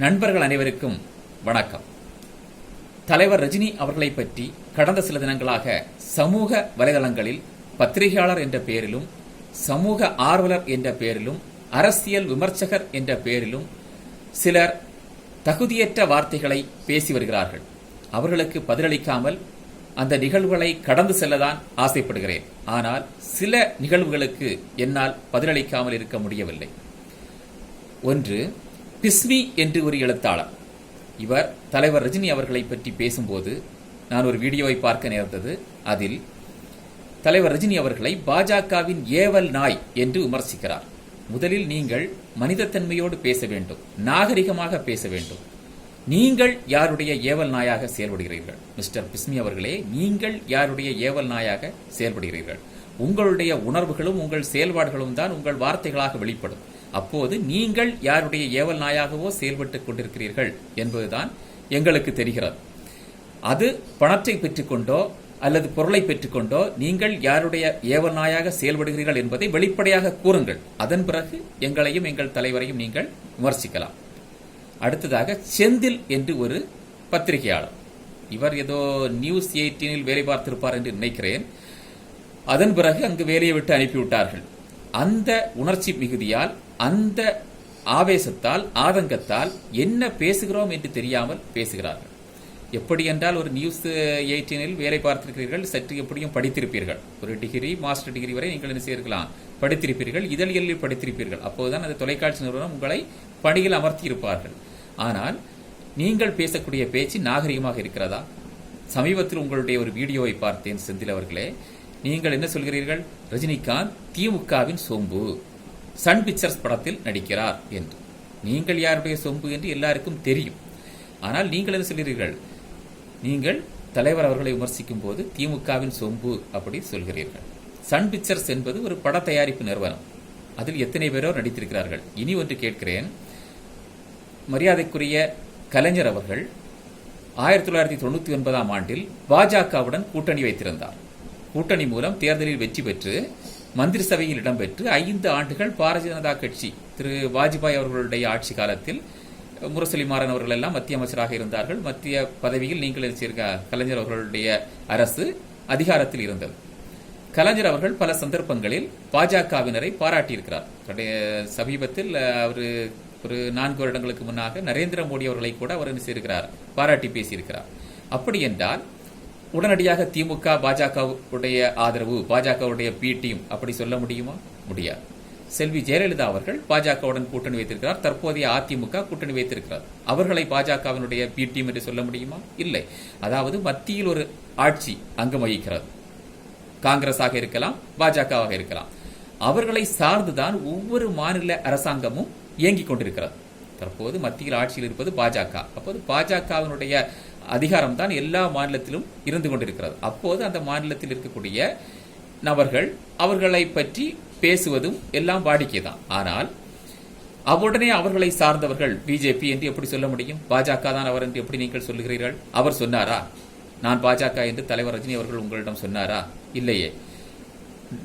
நண்பர்கள் அனைவருக்கும் வணக்கம். தலைவர் ரஜினி அவர்களை பற்றி கடந்த சில தினங்களாக சமூக வலைதளங்களில் பத்திரிகையாளர் என்ற பெயரிலும் சமூக ஆர்வலர் என்ற பெயரிலும் அரசியல் விமர்சகர் என்ற பெயரிலும் சிலர் தகுதியற்ற வார்த்தைகளை பேசி வருகிறார்கள். அவர்களுக்கு பதிலளிக்காமல் அந்த நிகழ்வுகளை கடந்து செல்லதான் ஆசைப்படுகிறேன். ஆனால் சில நிகழ்வுகளுக்கு என்னால் பதிலளிக்காமல் இருக்க முடியவில்லை. ஒன்று பிஸ்மி என்று ஒரு எழுத்தாளர். இவர் தலைவர் ரஜினி அவர்களை பற்றி பேசும்போது நான் ஒரு வீடியோவை பார்க்க நேர்ந்தது. அதில் தலைவர் ரஜினி அவர்களை பாஜகவின் ஏவல் நாய் என்று விமர்சிக்கிறார். முதலில் நீங்கள் மனிதத்தன்மையோடு பேச வேண்டும் நாகரிகமாக பேச வேண்டும். நீங்கள் யாருடைய ஏவல் நாயாக செயல்படுகிறீர்கள்? மிஸ்டர் பிஸ்மி அவர்களே நீங்கள் யாருடைய ஏவல் நாயாக செயல்படுகிறீர்கள்? உங்களுடைய உணர்வுகளும் உங்கள் செயல்பாடுகளும் தான் உங்கள் வார்த்தைகளாக வெளிப்படும். அப்போது நீங்கள் யாருடைய ஏவல் நாயாகவோ செயல்பட்டுக் கொண்டிருக்கிறீர்கள் என்பதுதான் எங்களுக்கு தெரிகிறது. அது பணத்தை பெற்றுக்கொண்டோ அல்லது பொருளை பெற்றுக்கொண்டோ நீங்கள் யாருடைய ஏவல் நாயாக செயல்படுகிறீர்கள் என்பதை வெளிப்படையாக கூறுங்கள். அதன் பிறகு எங்களையும் எங்கள் தலைவரையும் நீங்கள் விமர்சிக்கலாம். அடுத்ததாக செந்தில் என்று ஒரு பத்திரிகையாளர். இவர் ஏதோ நியூஸ் எயிட்டீனில் வேலை பார்த்திருப்பார் என்று நினைக்கிறேன். அதன் பிறகு அங்கு வேலையை விட்டு அனுப்பிவிட்டார்கள். அந்த உணர்ச்சி மிகுதியால் அந்த ஆவேசத்தால் ஆதங்கத்தால் என்ன பேசுகிறோம் என்று தெரியாமல் பேசுகிறார்கள். எப்படி என்றால் ஒரு நியூஸ் எயிட்டீனில் வேலை பார்த்திருக்கிறீர்கள் சற்று எப்படியும் படித்திருப்பீர்கள். ஒரு டிகிரி மாஸ்டர் டிகிரி வரை நீங்கள் என்ன செய்திருக்கலாம்? படித்திருப்பீர்கள் இதழியலில் படித்திருப்பீர்கள். அப்போதுதான் அந்த தொலைக்காட்சி நிறுவனம் உங்களை பணியில் அமர்த்தி இருப்பார்கள். ஆனால் நீங்கள் பேசக்கூடிய பேச்சு நாகரிகமாக இருக்கிறதா? சமீபத்தில் உங்களுடைய ஒரு வீடியோவை பார்த்தேன் செந்தில் அவர்களே. நீங்கள் என்ன சொல்கிறீர்கள்? ரஜினிகாந்த் திமுகவின் சோம்பு. சன் பிக்சர்ஸ் படத்தில் நடிக்கிறார் என்று. நீங்கள் யாருடைய சொம்பு என்று எல்லாருக்கும் தெரியும். ஆனால் நீங்கள் என்ன சொல்கிறீர்கள்? நீங்கள் தலைவர் அவர்களை விமர்சிக்கும் போது திமுகவின் சொம்பு அப்படி சொல்கிறீர்கள். சன் பிக்சர்ஸ் என்பது ஒரு பட தயாரிப்பு நிறுவனம். அதில் எத்தனை பேரோ நடித்திருக்கிறார்கள். இனி ஒன்று கேட்கிறேன். மரியாதைக்குரிய கலைஞர் அவர்கள் ஆயிரத்தி தொள்ளாயிரத்தி தொண்ணூத்தி ஒன்பதாம் ஆண்டில் பாஜகவுடன் கூட்டணி வைத்திருந்தார். கூட்டணி மூலம் தேர்தலில் வெற்றி பெற்று மந்திரி சபையில் இடம்பெற்று ஐந்து ஆண்டுகள் பாரதிய ஜனதா கட்சி திரு வாஜ்பாய் அவர்களுடைய ஆட்சி காலத்தில் முரசொலி மாறன் அவர்கள் எல்லாம் மத்திய அமைச்சராக இருந்தார்கள். மத்திய பதவியில் நீங்கள் கலைஞர் அவர்களுடைய அரசு அதிகாரத்தில் இருந்தது. கலைஞர் அவர்கள் பல சந்தர்ப்பங்களில் பாஜகவினரை பாராட்டியிருக்கிறார். சமீபத்தில் அவர் ஒரு நான்கு வருடங்களுக்கு முன்னாக நரேந்திர மோடி அவர்களை கூட அவர் என்ன செய்திருக்கிறார் பாராட்டி பேசியிருக்கிறார். அப்படி என்றால் உடனடியாக திமுக பாஜகவுடைய ஆதரவு பாஜகவுடைய பி டீம் அப்படி சொல்ல முடியுமா? முடியாது. செல்வி ஜெயலலிதா அவர்கள் பாஜகவுடன் கூட்டணி வைத்திருக்கிறார். தற்போதைய அதிமுக கூட்டணி வைத்திருக்கிறார். அவர்களை பாஜகவினுடைய பி டீம் என்று சொல்ல முடியுமா? இல்லை. அதாவது மத்தியில் ஒரு ஆட்சி அங்கம் வகிக்கிறது. காங்கிரஸாக இருக்கலாம் பாஜகவாக இருக்கலாம். அவர்களை சார்ந்துதான் ஒவ்வொரு மாநில அரசாங்கமும் இயங்கிக் கொண்டிருக்கிறது. தற்போது மத்தியில் ஆட்சியில் இருப்பது பாஜக. அப்போது பாஜகவினுடைய அதிகாரம் தான் எல்லா மாநிலத்திலும் இருந்து கொண்டிருக்கிறது. அப்போது அந்த மாநிலத்தில் இருக்கக்கூடிய நபர்கள் அவர்களை பற்றி பேசுவதும் எல்லாம் வாடிக்கை தான் ஆனால் அவுடனே அவர்களை சார்ந்தவர்கள் பிஜேபி என்று எப்படி சொல்ல முடியும்? பாஜக தான் அவர் என்று எப்படி நீங்கள் சொல்லுகிறீர்கள்? அவர் சொன்னாரா? நான் பாஜக என்று தலைவர் ரஜினி அவர்கள் உங்களிடம் சொன்னாரா? இல்லையே.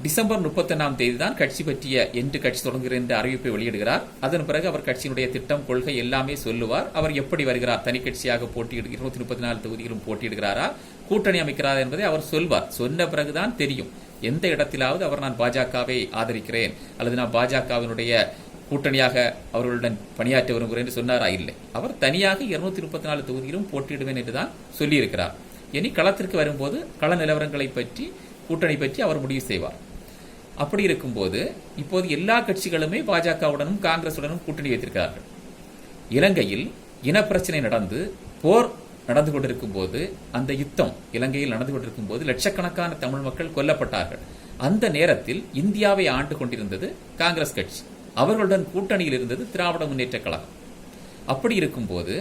டிசம்பர் முப்பத்தொன்னாம் தேதி தான் கட்சி பற்றிய என்று கட்சி தொடங்குகிற என்ற அறிவிப்பை வெளியிடுகிறார். அதன் பிறகு அவர் கட்சியினுடைய திட்டம் கொள்கை எல்லாமே சொல்லுவார். அவர் எப்படி வருகிறார்? தனி கட்சியாக போட்டியிடு இருநூத்தி முப்பத்தி நாலு தொகுதியிலும் போட்டியிடுகிறாரா? கூட்டணி அமைக்கிறார் என்பதை அவர் சொல்வார். சொன்ன பிறகுதான் தெரியும். எந்த இடத்திலாவது அவர் நான் பாஜகவை ஆதரிக்கிறேன். அல்லது நான் பாஜகவினுடைய கூட்டணியாக அவர்களுடன் பணியாற்ற விரும்புகிறேன் என்று சொன்னாரா? இல்லை. அவர் தனியாக இருநூத்தி முப்பத்தி நாலு தொகுதியிலும் போட்டியிடுவேன் என்றுதான் சொல்லியிருக்கிறார். இனி களத்திற்கு வரும்போது கள நிலவரங்களை பற்றி கூட்டணி பற்றி அவர் முடிவு செய்வார். அப்படி இருக்கும்போது இப்போது எல்லா கட்சிகளுமே பாஜகவுடனும் காங்கிரசுடனும் கூட்டணி வைத்திருக்கிறார்கள். இலங்கையில் இனப்பிரச்சனை நடந்து போர் நடந்து கொண்டிருக்கும் போது அந்த யுத்தம் இலங்கையில் நடந்து கொண்டிருக்கும் போது லட்சக்கணக்கான தமிழ் மக்கள் கொல்லப்பட்டார்கள். அந்த நேரத்தில் இந்தியாவை ஆண்டு கொண்டிருந்தது காங்கிரஸ் கட்சி. அவர்களுடன் கூட்டணியில் இருந்தது திராவிட முன்னேற்ற கழகம். அப்படி இருக்கும்போது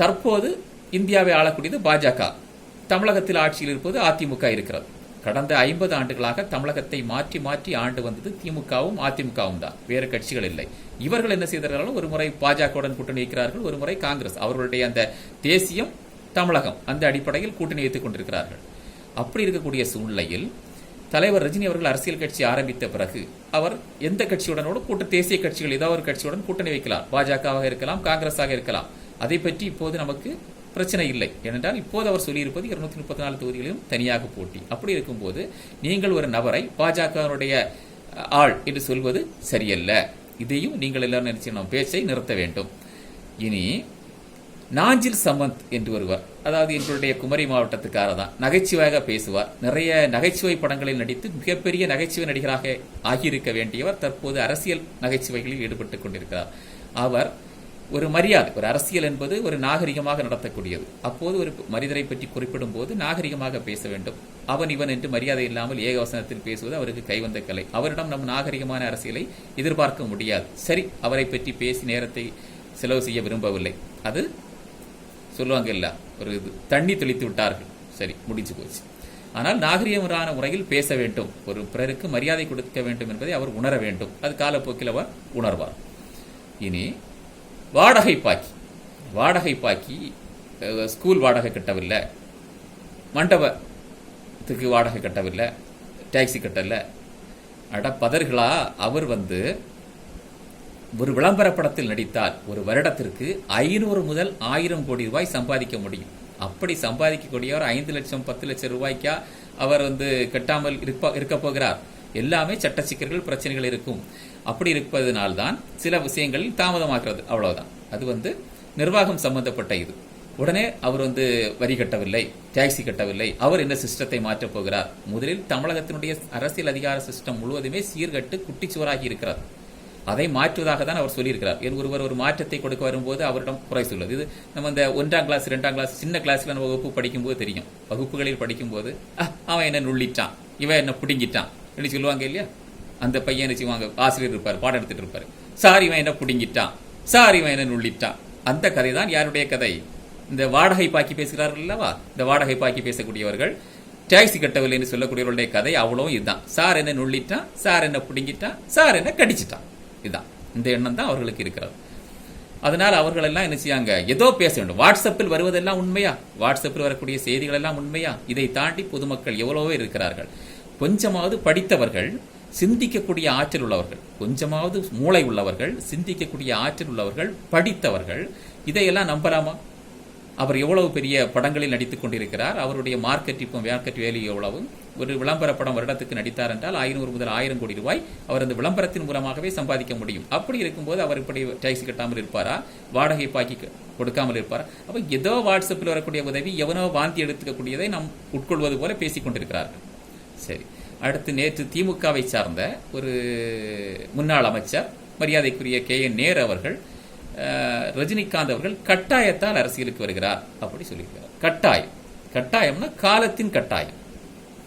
தற்போது இந்தியாவை ஆளக்கூடியது பாஜக. தமிழகத்தில் ஆட்சியில் இருப்பது அதிமுக இருக்கிறது. கடந்த ஐம்பது ஆண்டுகளாக தமிழகத்தை மாற்றி மாற்றி ஆண்டு வந்தது திமுகவும் அதிமுகவும் தான். வேறு கட்சிகள் இல்லை. இவர்கள் என்ன செய்தார்கள் ஒரு முறை பாஜகவுடன் கூட்டணி வைக்கிறார்கள் ஒரு முறை காங்கிரஸ். அவர்களுடைய அந்த தேசியம் தமிழகம் அந்த அடிப்படையில் கூட்டணி வைத்துக் கொண்டிருக்கிறார்கள். அப்படி இருக்கக்கூடிய சூழ்நிலையில் தலைவர் ரஜினி அவர்கள் அரசியல் கட்சி ஆரம்பித்த பிறகு அவர் எந்த கட்சியுடனோடு கூட்ட தேசிய கட்சிகள் ஏதாவது ஒரு கட்சியுடன் கூட்டணி வைக்கலாம். பாஜகவாக இருக்கலாம் காங்கிரஸாக இருக்கலாம். அதை பற்றி இப்போது நமக்கு பிரச்சனை இல்லை. ஏனென்றால் இப்போது அவர் சொல்லியிருப்பது இருநூத்தி முப்பத்தி நாலு தொகுதிகளிலும் தனியாக போட்டி. அப்படி இருக்கும்போது நீங்கள் ஒரு நபரை பாஜகவினுடைய ஆள் என்று சொல்வது சரியல்ல. இதையும் நீங்கள் எல்லாரும் நினைச்சு பேச்சை நிறுத்த வேண்டும். இனி நாஞ்சில் சமந்த் என்று ஒருவர் அதாவது எங்களுடைய குமரி மாவட்டத்துக்காரர் தான் நகைச்சுவையாக பேசுவார். நிறைய நகைச்சுவை படங்களில் நடித்து மிகப்பெரிய நகைச்சுவை நடிகராக ஆகியிருக்க வேண்டியவர் தற்போது அரசியல் நகைச்சுவைகளில் ஈடுபட்டுக் கொண்டிருக்கிறார். அவர் ஒரு மரியாதை ஒரு அரசியல் என்பது ஒரு நாகரிகமாக நடத்தக்கூடியது. அப்போது ஒரு மனிதரை பற்றி குறிப்பிடும் போது நாகரிகமாக பேச வேண்டும். அவன் இவன் என்று மரியாதை இல்லாமல் ஏகவசனத்தில் பேசுவது அவருக்கு கைவந்த கலை. அவரிடம் நம் நாகரிகமான அரசியலை எதிர்பார்க்க முடியாது. சரி அவரை பற்றி பேசி நேரத்தை செலவு செய்ய விரும்பவில்லை. அது சொல்லுவாங்க இல்ல ஒரு இது தண்ணி தெளித்து விட்டார்கள். சரி முடிஞ்சு போச்சு. ஆனால் நாகரிகமான முறையில் பேச வேண்டும். ஒரு பிறருக்கு மரியாதை கொடுக்க வேண்டும் என்பதை அவர் உணர வேண்டும். அது காலப்போக்கில் அவர் உணர்வார். இனி வாடகை பாக்கி. வாடகை பாக்கி ஸ்கூல் வாடகை கட்டவில்லை. மண்டபத்துக்கு வாடகை கட்டவில்லை. டாக்ஸி கட்டலை. அட பதர்களா அவர் வந்து ஒரு விளம்பர படத்தில் நடித்தால் ஒரு வருடத்திற்கு ஐநூறு முதல் ஆயிரம் கோடி ரூபாய் சம்பாதிக்க முடியும். அப்படி சம்பாதிக்கக்கூடியவர் ஐந்து லட்சம் பத்து லட்சம் ரூபாய்க்கா அவர் வந்து கட்டாமல் இருப்ப இருக்க போகிறார் எல்லாமே சட்ட சிக்கல்கள் பிரச்சனைகள் இருக்கும். அப்படி இருப்பதனால்தான் சில விஷயங்களில் தாமதமாகிறது. அவ்வளவுதான். அது வந்து நிர்வாகம் சம்பந்தப்பட்ட இது. உடனே அவர் வந்து வரி கட்டவில்லை டாக்ஸி கட்டவில்லை. அவர் என்ன சிஸ்டத்தை மாற்றப் போகிறார். முதலில் தமிழகத்தினுடைய அரசியல் அதிகார சிஸ்டம் முழுவதுமே சீர்கட்டு குட்டிச்சுவராகி இருக்கிறார் அதை மாற்றுவதாக தான் அவர் சொல்லியிருக்கிறார். என் ஒருவர் ஒரு மாற்றத்தை கொடுக்க வரும்போது அவரிடம் குறை சொல்வது இது நம்ம இந்த ஒன்றாம் கிளாஸ் ரெண்டாம் கிளாஸ் சின்ன கிளாஸ்ல நம்ம வகுப்பு படிக்கும்போது தெரியும். வகுப்புகளில் படிக்கும்போது "அஹ், அவன் என்ன நுள்ளிட்டான். இவன் என்ன பிடுங்கிட்டான். அப்படின்னு சொல்லுவாங்க இல்லையா? அந்த பையன் என்ன செய்வாங்க? ஆசிரியர் இருப்பார் பாடம் எடுத்துட்டு இருப்பாரு. சார் இவன் என்ன பிடுங்கிட்டான். சார் இவன் என்ன நுள்ளிட்டான். அந்த கதை தான் யாருடைய கதை? இந்த வாடகை பாக்கி பேசுகிறார்கள் அல்லவா? இந்த வாடகை பாக்கி பேசக்கூடியவர்கள் டாக்ஸி கட்டவில்லை என்று சொல்லக்கூடியவர்களுடைய கதை அவ்வளவும் இதுதான். சார் என்ன நுள்ளிட்டான்? சார் என்ன பிடுங்கிட்டான்? சார் என்ன கடிச்சிட்டான்? இதுதான் இந்த எண்ணம் தான் அவர்களுக்கு இருக்கிறது. அதனால் அவர்கள் எல்லாம் என்ன செய்யாங்க? ஏதோ பேச வேண்டும். வாட்ஸ்அப்பில் வருவதெல்லாம் உண்மையா? வாட்ஸ்அப்பில் வரக்கூடிய செய்திகள் எல்லாம் உண்மையா? இதை தாண்டி பொதுமக்கள் எவ்வளவோ இருக்கிறார்கள். கொஞ்சமாவது படித்தவர்கள் சிந்திக்கக்கூடிய ஆற்றல் உள்ளவர்கள் கொஞ்சமாவது மூளை உள்ளவர்கள் சிந்திக்கக்கூடிய ஆற்றல் உள்ளவர்கள் படித்தவர்கள் இதையெல்லாம் நம்பலாமா? அவர் எவ்வளவு பெரிய படங்களில் நடித்துக் கொண்டிருக்கிறார் அவருடைய மார்க்கெட் இப்போ மார்க்கெட் வேல்யூ எவ்வளவு ஒரு விளம்பர படம் வருடத்துக்கு நடித்தார் என்றால் ஐநூறு முதல் ஆயிரம் கோடி ரூபாய் அவர் அந்த விளம்பரத்தின் மூலமாகவே சம்பாதிக்க முடியும். அப்படி இருக்கும்போது அவர் இப்படி டாக்ஸி கட்டாமல் இருப்பாரா? வாடகை பாக்கி கொடுக்காமல் இருப்பாரா? அப்போ ஏதோ வாட்ஸ்அப்பில் வரக்கூடிய உதவி எவனோ வாந்தி எடுத்துக்கக்கூடியதை நாம் உட்கொள்வது போல பேசிக்கொண்டிருக்கிறார்கள் சரி. அடுத்து நேற்று திமுகவை சார்ந்த ஒரு முன்னாள் அமைச்சர் மரியாதைக்குரிய கே என் நேர் அவர்கள் ரஜினிகாந்த் அவர்கள் கட்டாயத்தால் அரசியலுக்கு வருகிறார் அப்படி சொல்லியிருக்கிறார். கட்டாயம். கட்டாயம்னா காலத்தின் கட்டாயம்.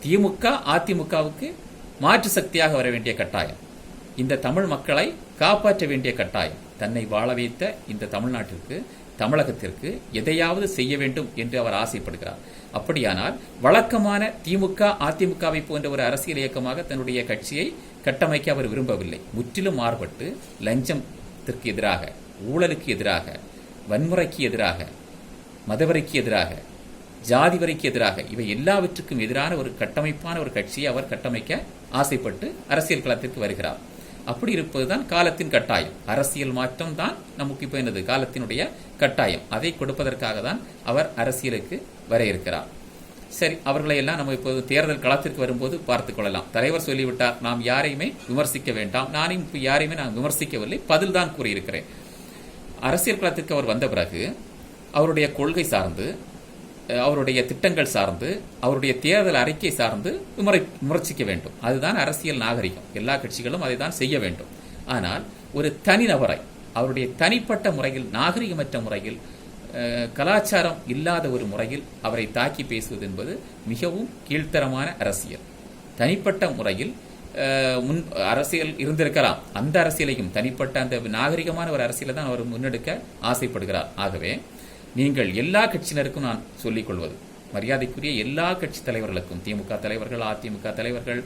திமுக அதிமுகவுக்கு மாற்று சக்தியாக வர வேண்டிய கட்டாயம். இந்த தமிழ் மக்களை காப்பாற்ற வேண்டிய கட்டாயம். தன்னை வாழ வைத்த இந்த தமிழ்நாட்டிற்கு தமிழகத்திற்கு எதையாவது செய்ய வேண்டும் என்று அவர் ஆசைப்படுகிறார். அப்படியானால் வழக்கமான திமுக அதிமுகவை போன்ற ஒரு அரசியல் இயக்கமாக தன்னுடைய கட்சியை கட்டமைக்க அவர் விரும்பவில்லை. முற்றிலும் மாறுபட்டு லஞ்சத்திற்கு எதிராக ஊழலுக்கு எதிராக வன்முறைக்கு எதிராக மதவரைக்கு எதிராக ஜாதி வரைக்கு எதிராக இவை எல்லாவற்றுக்கும் எதிரான ஒரு கட்டமைப்பான ஒரு கட்சியை அவர் கட்டமைக்க ஆசைப்பட்டு அரசியல் களத்திற்கு வருகிறார். அப்படி இருப்பதுதான் காலத்தின் கட்டாயம். அரசியல் மாற்றம் தான் நமக்கு இப்போ என்னது? காலத்தினுடைய கட்டாயம். அதை கொடுப்பதற்காக தான் அவர் அரசியலுக்கு வர இருக்கிறார். சரி அவர்களை எல்லாம் நம்ம இப்போது தேர்தல் களத்திற்கு வரும்போது பார்த்துக் கொள்ளலாம். தலைவர் சொல்லிவிட்டார் நாம் யாரையுமே விமர்சிக்க வேண்டாம். நானும் இப்போ யாரையுமே நான் விமர்சிக்கவில்லை. பதில் தான் கூறியிருக்கிறேன். அரசியல் களத்திற்கு அவர் வந்த பிறகு அவருடைய கொள்கை சார்ந்து அவருடைய திட்டங்கள் சார்ந்து அவருடைய தேர்தல் அறிக்கை சார்ந்து விமரை விமர்சிக்க வேண்டும். அதுதான் அரசியல் நாகரிகம். எல்லா கட்சிகளும் அதை தான் செய்ய வேண்டும். ஆனால் ஒரு தனிநபரை அவருடைய தனிப்பட்ட முறையில் நாகரிகமற்ற முறையில் கலாச்சாரம் இல்லாத ஒரு முறையில் அவரை தாக்கி பேசுவது என்பது மிகவும் கீழ்த்தரமான அரசியல். தனிப்பட்ட முறையில் முன் அரசியல் இருந்திருக்கலாம். அந்த அரசியலையும் தனிப்பட்ட அந்த நாகரிகமான ஒரு அரசியலை தான் அவர் முன்னெடுக்க ஆசைப்படுகிறார். ஆகவே நீங்கள் எல்லா கட்சியினருக்கும் நான் சொல்லிக் கொள்வது மரியாதைக்குரிய எல்லா கட்சி தலைவர்களுக்கும் திமுக தலைவர்கள் அதிமுக தலைவர்கள்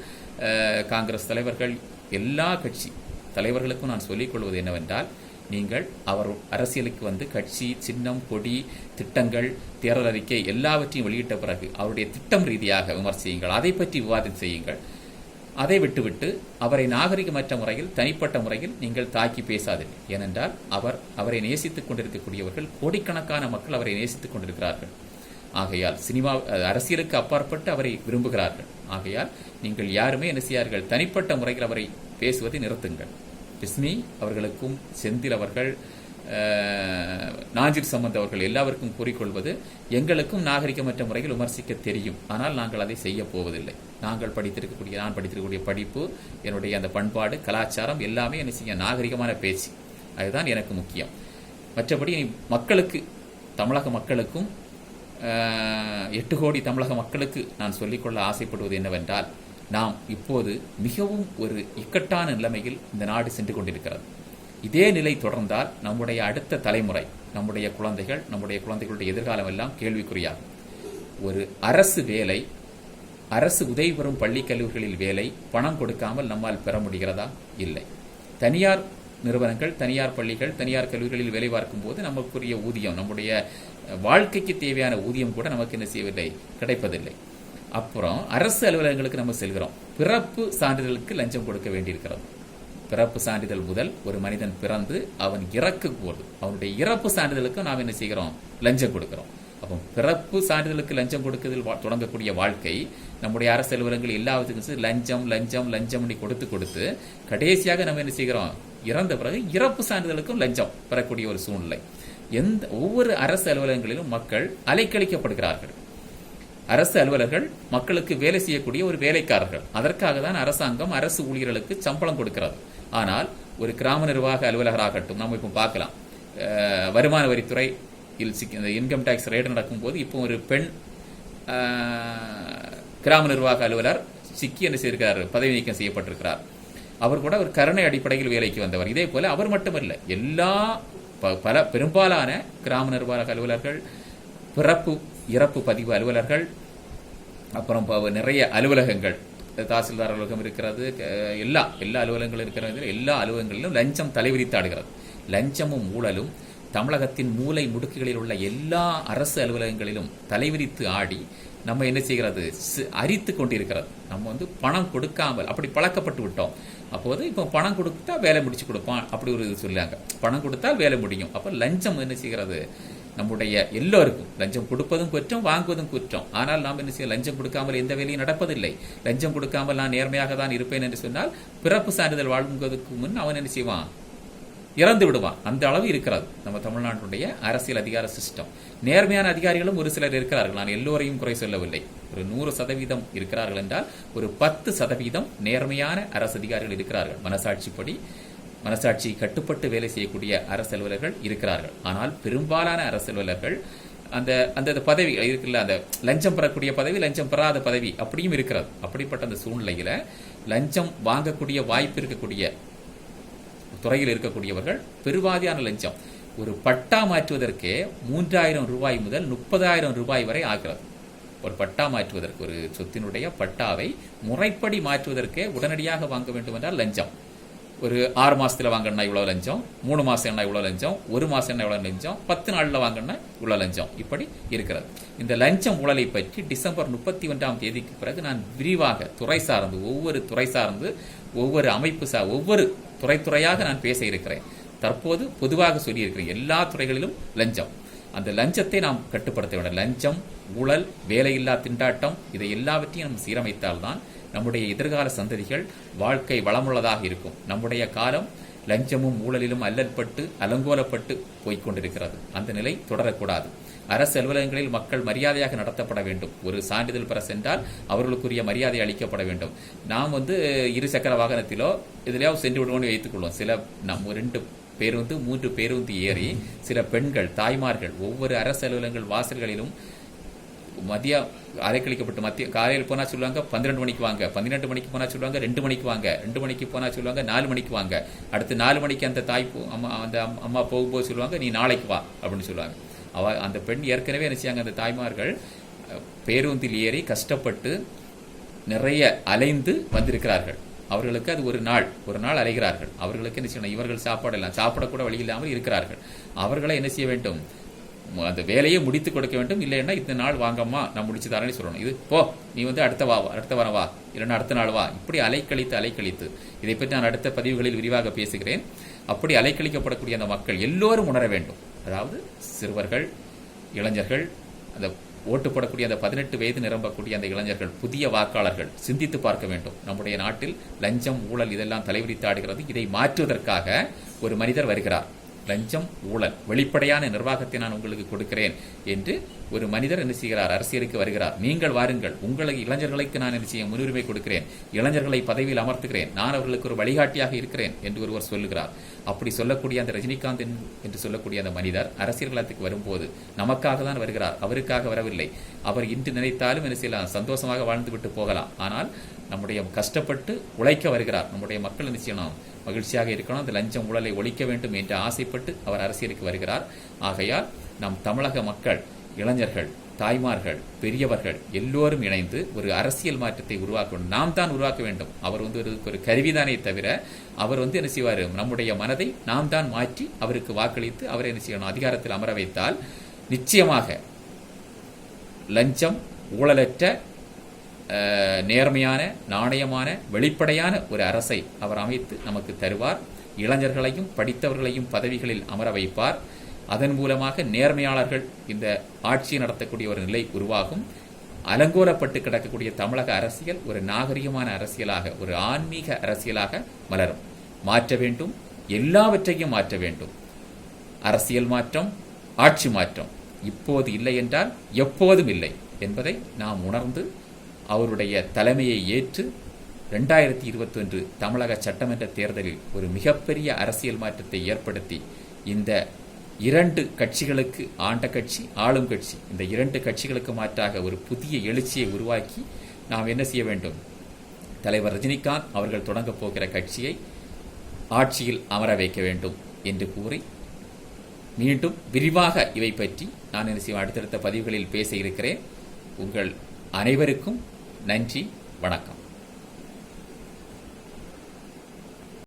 காங்கிரஸ் தலைவர்கள் எல்லா கட்சி தலைவர்களுக்கும் நான் சொல்லிக் கொள்வது என்னவென்றால் நீங்கள் அவர் அரசியலுக்கு வந்து கட்சி சின்னம் கொடி திட்டங்கள் தேர்தல் அறிக்கை எல்லாவற்றையும் வெளியிட்ட பிறகு அவருடைய திட்டம் ரீதியாக விமர்சியுங்கள் அதை பற்றி விவாதம் செய்யுங்கள். அதை விட்டுவிட்டு அவரை நாகரிகமற்ற முறையில் தனிப்பட்ட முறையில் நீங்கள் தாக்கி பேசாதீர்கள் ஏனென்றால் அவர் அவரை நேசித்துக் கொண்டிருக்கக்கூடியவர்கள் கோடிக்கணக்கான மக்கள் அவரை நேசித்துக் கொண்டிருக்கிறார்கள். ஆகையால் சினிமா அரசியலுக்கு அப்பாற்பட்டு அவரை விரும்புகிறார்கள். ஆகையால் நீங்கள் யாருமே என்ன செய்யார்கள் தனிப்பட்ட முறையில் அவரை பேசுவதை நிறுத்துங்கள். பிஸ்மி அவர்களுக்கும் செந்தில் அவர்கள் நாஜிர் சம்பந்த் அவர்கள் எல்லாருக்கும் கூறிக்கொள்வது எங்களுக்கும் நாகரிகமற்ற முறையில் விமர்சிக்க தெரியும். ஆனால் நாங்கள் அதை செய்ய போவதில்லை. நாங்கள் படித்திருக்கக்கூடிய நான் படித்திருக்கக்கூடிய படிப்பு என்னுடைய அந்த பண்பாடு கலாச்சாரம் எல்லாமே என்ன செய்ய நாகரிகமான பேச்சு. அதுதான் எனக்கு முக்கியம். மற்றபடி மக்களுக்கு தமிழக மக்களுக்கும் எட்டு கோடி தமிழக மக்களுக்கு நான் சொல்லிக்கொள்ள ஆசைப்படுவது என்னவென்றால் நாம் இப்போது மிகவும் ஒரு இக்கட்டான நிலைமையில் இந்த நாடு சென்று கொண்டிருக்கிறது. இதே நிலை தொடர்ந்தால் நம்முடைய அடுத்த தலைமுறை நம்முடைய குழந்தைகள் நம்முடைய குழந்தைகளுடைய எதிர்காலம் எல்லாம் கேள்விக்குறியாகும். ஒரு அரசு வேலை அரசு உதவி பெறும் பள்ளி கல்லூரிகளில் வேலை பணம் கொடுக்காமல் நம்மால் பெற முடிகிறதா? இல்லை. தனியார் நிறுவனங்கள் தனியார் பள்ளிகள் தனியார் கல்லூரிகளில் வேலை பார்க்கும் போது நமக்குரிய ஊதியம் நம்முடைய வாழ்க்கைக்கு தேவையான ஊதியம் கூட நமக்கு என்ன செய்யவில்லை? கிடைப்பதில்லை. அப்புறம் அரசு அலுவலகங்களுக்கு நம்ம செல்கிறோம். பிறப்பு சான்றிதழுக்கு லஞ்சம் கொடுக்க வேண்டியிருக்கிறது. பிறப்பு சான்றிதழ் முதல் ஒரு மனிதன் பிறந்து அவன் இறக்கு போது அவனுடைய இறப்பு சான்றிதழுக்கு நாம் என்ன செய்கிறோம்? லஞ்சம் கொடுக்கிறோம். அப்போ பிறப்பு சான்றிதழுக்கு லஞ்சம் கொடுக்கதில் தொடங்கக்கூடிய வாழ்க்கை நம்முடைய அரசு அலுவலகங்கள் எல்லாத்துக்கும் லஞ்சம் லஞ்சம் லஞ்சம் கொடுத்து கொடுத்து கடைசியாக நம்ம என்ன செய்கிறோம்? இறந்த பிறகு இறப்பு சான்றிதழுக்கும் லஞ்சம் பெறக்கூடிய ஒரு சூழ்நிலை. எந்த ஒவ்வொரு அரசு அலுவலகங்களிலும் மக்கள் அலைக்கழிக்கப்படுகிறார்கள். அரசு அலுவலர்கள் மக்களுக்கு வேலை செய்யக்கூடிய ஒரு வேலைக்காரர்கள். அதற்காக தான் அரசாங்கம் அரசு ஊழியர்களுக்கு சம்பளம் கொடுக்கிறது. ஆனால் ஒரு கிராம நிர்வாக அலுவலகராகட்டும் நம்ம இப்போ பார்க்கலாம். வருமான வரித்துறை இல் சிக்க- இந்த இன்கம் டேக்ஸ் ரேட் நடக்கும்போது இப்போ ஒரு பெண் கிராம நிர்வாக அலுவலர் சிக்கி என்ன செய்திருக்கிறார்? பதவி நீக்கம் செய்யப்பட்டிருக்கிறார். அவர் கூட ஒரு கருணை அடிப்படையில் வேலைக்கு வந்தவர். இதே போல அவர் மட்டுமல்ல எல்லா ப- பல பெரும்பாலான கிராம நிர்வாக அலுவலர்கள் பிறப்பு இறப்பு பதிவு அலுவலர்கள் அப்புறம் ப- நிறைய அலுவலகங்கள் தாசில்தார் அலுவலகம் இருக்கிறது. எல்லா எல்லா அலுவலகங்களும் இருக்கிறது. எல்லா அலுவலகங்களிலும் லஞ்சம் தலைவிரித்தாடுகிறது. லஞ்சமும் ஊழலும் தமிழகத்தின் மூலை முடுக்குகளில் உள்ள எல்லா அரசு அலுவலகங்களிலும் தலைவிரித்து ஆடி நம்ம என்ன செய்கிறது? அரித்து கொண்டிருக்கிறது. நம்ம வந்து பணம் கொடுக்காமல் அப்படி பழக்கப்பட்டு விட்டோம். அப்போது இப்போ பணம் கொடுத்தா வேலை முடிச்சு கொடுப்பான். அப்படி ஒரு இது சொல்லாங்க பணம் கொடுத்தால் வேலை முடியும். அப்போ லஞ்சம் என்ன செய்கிறது? நம்முடைய எல்லோருக்கும் லஞ்சம் கொடுப்பதும் குற்றம் வாங்குவதும் குற்றம். ஆனால் நாம் என்ன செய்ய லஞ்சம் கொடுக்காமல் எந்த வேலையும் நடப்பதில்லை. லஞ்சம் கொடுக்காமல் நான் நேர்மையாக தான் இருப்பேன் என்று சொன்னால் பிறப்பு சான்றிதழ் வாழ்வதற்கு முன் அவன் என்ன செய்வான்? இறந்து விடுவான். அந்த அளவு இருக்கிறது. நம்ம தமிழ்நாட்டுடைய அரசியல் அதிகார சிஸ்டம். நேர்மையான அதிகாரிகளும் ஒரு சிலர் இருக்கிறார்கள். நான் எல்லோரையும் குறை சொல்லவில்லை. ஒரு நூறு சதவீதம் இருக்கிறார்கள் என்றால் ஒரு பத்து சதவீதம் நேர்மையான அரசு அதிகாரிகள் இருக்கிறார்கள். மனசாட்சிப்படி மனசாட்சி கட்டுப்பட்டு வேலை செய்யக்கூடிய அரசு அலுவலர்கள் இருக்கிறார்கள். ஆனால் பெரும்பாலான அரசு அலுவலர்கள் அந்த அந்த அந்த பதவி இருக்குல்ல அந்த லஞ்சம் பெறக்கூடிய பதவி லஞ்சம் பெறாத பதவி அப்படியும் இருக்கிறது. அப்படிப்பட்ட அந்த சூழ்நிலையில லஞ்சம் வாங்கக்கூடிய வாய்ப்பு இருக்கக்கூடிய துறையில் இருக்கக்கூடியவர்கள் பெருவாதியான லஞ்சம். ஒரு பட்டா மாற்றுவதற்கே மூன்றாயிரம் ரூபாய் முதல் முப்பதாயிரம் ரூபாய் வரை ஆகிறது. ஒரு பட்டா மாற்றுவதற்கு ஒரு சொத்தினுடைய பட்டாவை முறைப்படி மாற்றுவதற்கே உடனடியாக வாங்க வேண்டும் என்றால் லஞ்சம். ஒரு ஆறு மாசத்துல வாங்கினா இவ்வளவு லஞ்சம் மூணு மாசம் என்ன இவ்வளவு லஞ்சம் ஒரு மாசம் என்ன இவ்வளவு லஞ்சம் பத்து நாள்ல வாங்கினா இவ்வளவு லஞ்சம். இப்படி இருக்கிறது. இந்த லஞ்சம் ஊழலை பற்றி டிசம்பர் முப்பத்தி ஒன்றாம் தேதிக்கு பிறகு நான் விரிவாக துறை சார்ந்து ஒவ்வொரு துறை சார்ந்து ஒவ்வொரு அமைப்பு சா ஒவ்வொரு துறை துறையாக நான் பேச இருக்கிறேன். தற்போது பொதுவாக சொல்லியிருக்கிறேன் எல்லா துறைகளிலும் லஞ்சம். அந்த லஞ்சத்தை நாம் கட்டுப்படுத்த வேண்டும். லஞ்சம் ஊழல் வேலையில்லா திண்டாட்டம் இதை எல்லாவற்றையும் நாம் சீரமைத்தால்தான் நம்முடைய எதிர்கால சந்ததிகள் வாழ்க்கை வளமுள்ளதாக இருக்கும். நம்முடைய காலம் லஞ்சமும் ஊழலிலும் அல்லற்பட்டு அலங்கோலப்பட்டு போய்கொண்டிருக்கிறது அந்த நிலை தொடரக்கூடாது. அரசு அலுவலகங்களில் மக்கள் மரியாதையாக நடத்தப்பட வேண்டும். ஒரு சான்றிதழ் பெற சென்றால் அவர்களுக்குரிய மரியாதை அளிக்கப்பட வேண்டும். நாம் வந்து இரு சக்கர வாகனத்திலோ எதிலையாவது சென்று விடுவோம்னு வைத்துக் கொள்வோம் சில நம்ம ரெண்டு பேருந்து மூன்று பேருந்து ஏறி சில பெண்கள் தாய்மார்கள் ஒவ்வொரு அரசு அலுவலகங்கள் வாசல்களிலும் மதியம் அலைக்கழிக்கப்பட்டு மத்திய காலையில் போனா சொல்லுவாங்க பன்னிரெண்டு மணிக்கு வாங்க. பன்னிரெண்டு மணிக்கு போனா சொல்லுவாங்க ரெண்டு மணிக்கு வாங்க. ரெண்டு மணிக்கு போனா சொல்லுவாங்க நாலு மணிக்கு வாங்க. அடுத்து நாலு மணிக்கு அந்த தாய் அம்மா அந்த அம்மா போகும்போது சொல்லுவாங்க நீ நாளைக்கு வா அப்படின்னு சொல்லுவாங்க. அவ அந்த பெண் ஏற்கனவே என்ன அந்த தாய்மார்கள் பேருந்தில் ஏறி கஷ்டப்பட்டு நிறைய அலைந்து வந்திருக்கிறார்கள். அவர்களுக்கு அது ஒரு நாள் ஒரு நாள் அலைகிறார்கள். அவர்களுக்கு என்ன செய்யணும் இவர்கள் சாப்பாடு இல்லாமல் சாப்பிடக்கூட வழி இல்லாமல் இருக்கிறார்கள். அவர்களை என்ன செய்ய வேண்டும்? அந்த வேலையை முடித்து கொடுக்க வேண்டும். இல்லைன்னா இந்த நாள் வாங்கம்மா நான் முடிச்சு தரேன்னு சொல்லணும். இது போ நீ வந்து அடுத்த வா அடுத்த வாரம் வா. இல்லைன்னா அடுத்த நாள் வா. இப்படி அலைக்கழித்து அலைக்கழித்து. இதை பற்றி நான் அடுத்த பதிவுகளில் விரிவாக பேசுகிறேன். அப்படி அலைக்கழிக்கப்படக்கூடிய அந்த மக்கள் எல்லோரும் உணர வேண்டும். அதாவது சிறுவர்கள் இளைஞர்கள் அந்த ஓட்டு போடக்கூடிய அந்த பதினெட்டு வயது நிரம்பக்கூடிய அந்த இளைஞர்கள் புதிய வாக்காளர்கள் சிந்தித்து பார்க்க வேண்டும். நம்முடைய நாட்டில் லஞ்சம் ஊழல் இதெல்லாம் தலைவிரித்து ஆடுகிறது. இதை மாற்றுவதற்காக ஒரு மனிதர் வருகிறார். லஞ்சம் ஊழல் வெளிப்படையான நிர்வாகத்தை நான் உங்களுக்கு கொடுக்கிறேன் என்று ஒரு மனிதர் என்ன செய்கிறார்? அரசியலுக்கு வருகிறார். நீங்கள் வாருங்கள். உங்களுக்கு இளைஞர்களுக்கு நான் என்ன செய்ய முன்னுரிமை கொடுக்கிறேன். இளைஞர்களை பதவியில் அமர்த்துகிறேன். நான் அவர்களுக்கு ஒரு வழிகாட்டியாக இருக்கிறேன் என்று ஒருவர் சொல்லுகிறார். அப்படி சொல்லக்கூடிய அந்த ரஜினிகாந்த் என்று சொல்லக்கூடிய அந்த மனிதர் அரசியல் களத்துக்கு வரும்போது நமக்காக தான் வருகிறார். அவருக்காக வரவில்லை. அவர் இன்று நினைத்தாலும் என்ன செய்யலாம்? சந்தோஷமாக வாழ்ந்துவிட்டு போகலாம். ஆனால் நம்முடைய கஷ்டப்பட்டு உழைக்க வருகிறார். நம்முடைய மக்கள் நிச்சயம் மகிழ்ச்சியாக இருக்கணும். அந்த லஞ்சம் ஊழலை ஒழிக்க வேண்டும் என்று ஆசைப்பட்டு அவர் அரசியலுக்கு வருகிறார். ஆகையால் நம் தமிழக மக்கள் இளைஞர்கள் தாய்மார்கள் பெரியவர்கள் எல்லோரும் இணைந்து ஒரு அரசியல் மாற்றத்தை உருவாக்கணும். நாம் தான் உருவாக்க வேண்டும். அவர் வந்து ஒரு ஒரு கருவிதானே தவிர அவர் வந்து என்ன செய்வார்? நம்முடைய மனதை நாம் தான் மாற்றி அவருக்கு வாக்களித்து அவரை என்ன செய்யணும்? அதிகாரத்தில் அமர வைத்தால் நிச்சயமாக லஞ்சம் ஊழலற்ற நேர்மையான நாணயமான வெளிப்படையான ஒரு அரசை அவர் அமைத்து நமக்கு தருவார். இளைஞர்களையும் படித்தவர்களையும் பதவிகளில் அமர வைப்பார். மூலமாக நேர்மையாளர்கள் இந்த ஆட்சியை நடத்தக்கூடிய ஒரு நிலை உருவாகும். அலங்கோலப்பட்டு கிடக்கக்கூடிய தமிழக அரசியல் ஒரு நாகரிகமான அரசியலாக ஒரு ஆன்மீக அரசியலாக மலரும். மாற்ற வேண்டும் எல்லாவற்றையும் மாற்ற வேண்டும். அரசியல் மாற்றம் ஆட்சி மாற்றம் இப்போது இல்லை என்றால் எப்போதும் இல்லை என்பதை நாம் உணர்ந்து அவருடைய தலைமையை ஏற்று ரெண்டாயிரத்தி இருபத்தொன்று தமிழக சட்டமன்ற தேர்தலில் ஒரு மிகப்பெரிய அரசியல் மாற்றத்தை ஏற்படுத்தி இந்த இரண்டு கட்சிகளுக்கு ஆண்ட கட்சி ஆளும் கட்சி. இந்த இரண்டு கட்சிகளுக்கு மாற்றாக ஒரு புதிய எழுச்சியை உருவாக்கி நாம் என்ன செய்ய வேண்டும்? தலைவர் ரஜினிகாந்த் அவர்கள் தொடங்கப் போகிற கட்சியை ஆட்சியில் அமர வைக்க வேண்டும் என்று கூறி மீண்டும் விரிவாக இவை பற்றி நான் என்ன செய்வேன்? அடுத்தடுத்த பதிவுகளில் பேச இருக்கிறேன். உங்கள் அனைவருக்கும் நன்றி வணக்கம்.